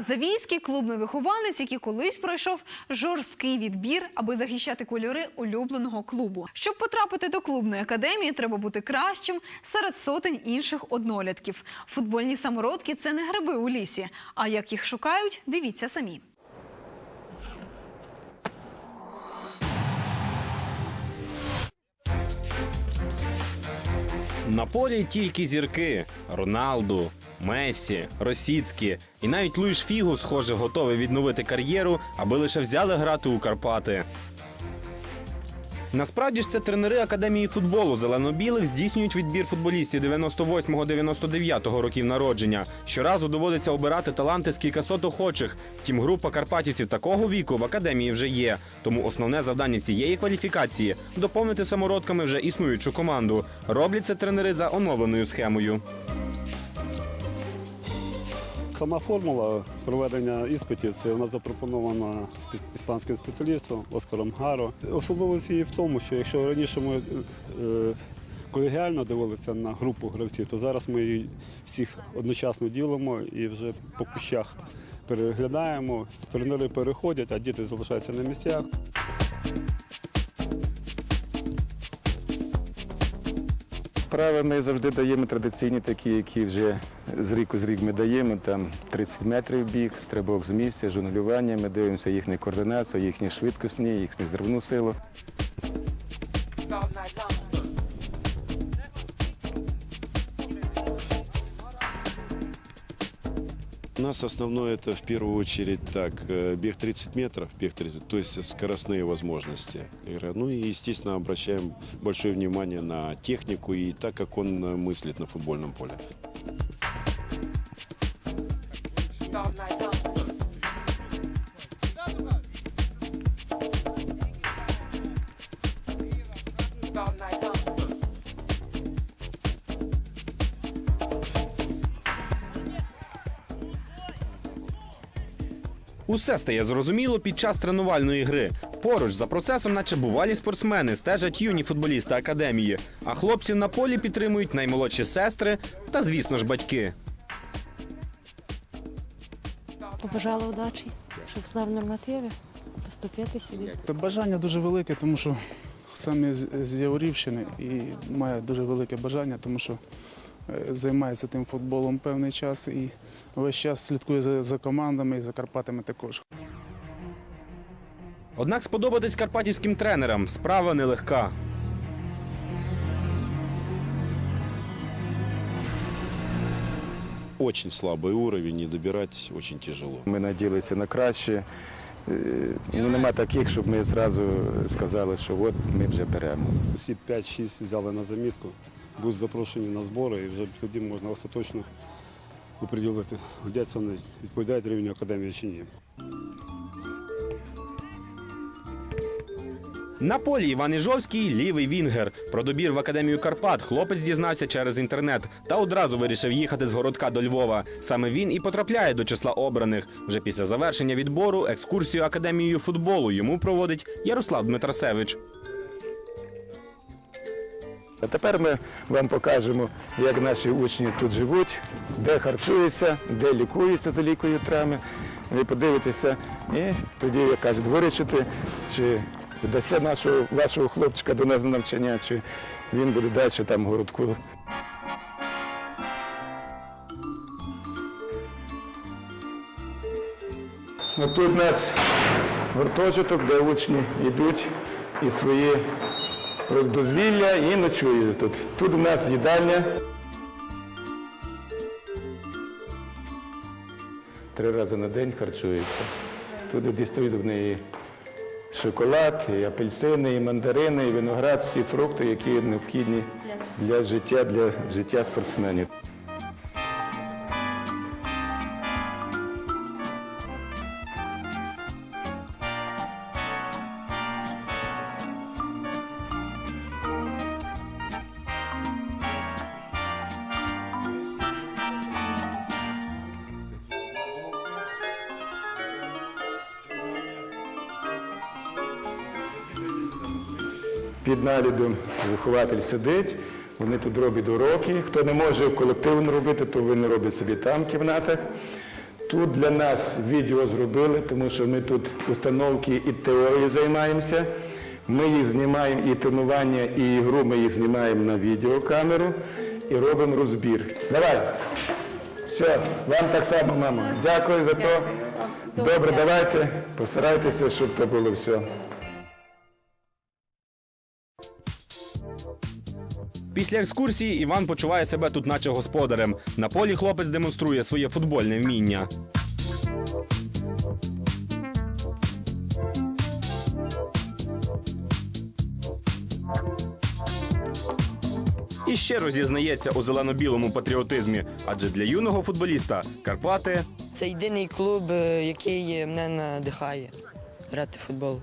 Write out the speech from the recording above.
Завійський клубний вихованець, який колись пройшов жорсткий відбір, аби захищати кольори улюбленого клубу. Щоб потрапити до клубної академії, треба бути кращим серед сотень інших однолітків. Футбольні самородки це не гриби у лісі. А як їх шукають, дивіться самі. На полі тільки зірки: Роналду, Месі, Росіцькі і навіть Луїш Фігу, схоже, готовий відновити кар'єру, аби лише взяли грати у Карпати. Насправді ж це тренери академії футболу зелено-білих здійснюють відбір футболістів 98-99 років народження. Щоразу доводиться обирати таланти з кількасот охочих. Втім, група карпатівців такого віку в академії вже є. Тому основне завдання цієї кваліфікації доповнити самородками вже існуючу команду. Роблять це тренери за оновленою схемою. Сама формула проведення іспитів це нас запропонована іспанським спеціалістом Оскаром Гаро. Особливість її в тому, що якщо раніше ми е, колегіально дивилися на групу гравців, то зараз ми її всіх одночасно ділимо і вже по кущах переглядаємо. Тренери переходять, а діти залишаються на місцях. Вправи ми завжди даємо традиційні, такі, які вже з ріку з рік ми даємо. Там 30 метрів біг, стрибок з місця, жонглювання. Ми дивимося їхню координацію, їхні швидкісні, їхню здравну силу. Нас основное это в первую очередь так, э, бег 30 метров, бег 30, то есть скоростные возможности. Ну и, естественно, обращаем большое внимание на технику и так, как он э, мыслит на футбольном поле. Усе стає зрозуміло під час тренувальної гри. Поруч за процесом, наче бувалі спортсмени, стежать юні футболісти академії. А хлопців на полі підтримують наймолодші сестри та, звісно ж, батьки. Побажала удачі, щоб став нормативи, поступити сюди. Та бажання дуже велике, тому що саме з з Яворівщини і має дуже велике бажання, тому що займається тим футболом певний час і весь час слідкує за, за командами і за Карпатами також. Однак сподобатись карпатівським тренерам справа нелегка. Очень слабый уровень, и добирать очень тяжело. Ми наділися на краще. Е, Ну, нема таких, щоб ми зразу сказали, що от ми вже беремо. Всі 5-6 взяли на замітку, будуть запрошені на збори, і вже тоді можна остаточно оприділити, годяться вони, відповідають рівню академії чи ні. На полі Іван Іжовський лівий вінгер. Про добір в академію Карпат хлопець дізнався через інтернет та одразу вирішив їхати з городка до Львова. Саме він і потрапляє до числа обраних. Вже після завершення відбору екскурсію академією футболу йому проводить Ярослав Дмитрасевич. А тепер ми вам покажемо, як наші учні тут живуть, де харчуються, де лікуються за лікою травми. Ви подивитеся і тоді, як кажуть, вирішити, чи дасте нашого, вашого хлопчика до нас на навчання, чи він буде далі там в городку. Тут у нас гуртожиток, де учні йдуть і свої дозвілля і ночує тут. Тут у нас їдальня. Три рази на день харчується. Тут дістають в неї шоколад, і апельсини, і мандарини, і виноград, всі фрукти, які необхідні для життя, для життя спортсменів. Під наглядом вихователь сидить, вони тут роблять уроки. Хто не може колективно робити, то вони роблять собі там в кімнатах. Тут для нас відео зробили, тому що ми тут установки і теорією займаємося. Ми їх знімаємо і тренування, і ігру ми їх знімаємо на відеокамеру і робимо розбір. Давай. Все, вам так само, мама. Дякую за то. Добре, давайте. Постарайтеся, щоб це було все. Після екскурсії Іван почуває себе тут, наче господарем. На полі хлопець демонструє своє футбольне вміння. І щиро зізнається у зелено-білому патріотизмі, адже для юного футболіста Карпати Це єдиний клуб, е, який мене надихає грати в футбол.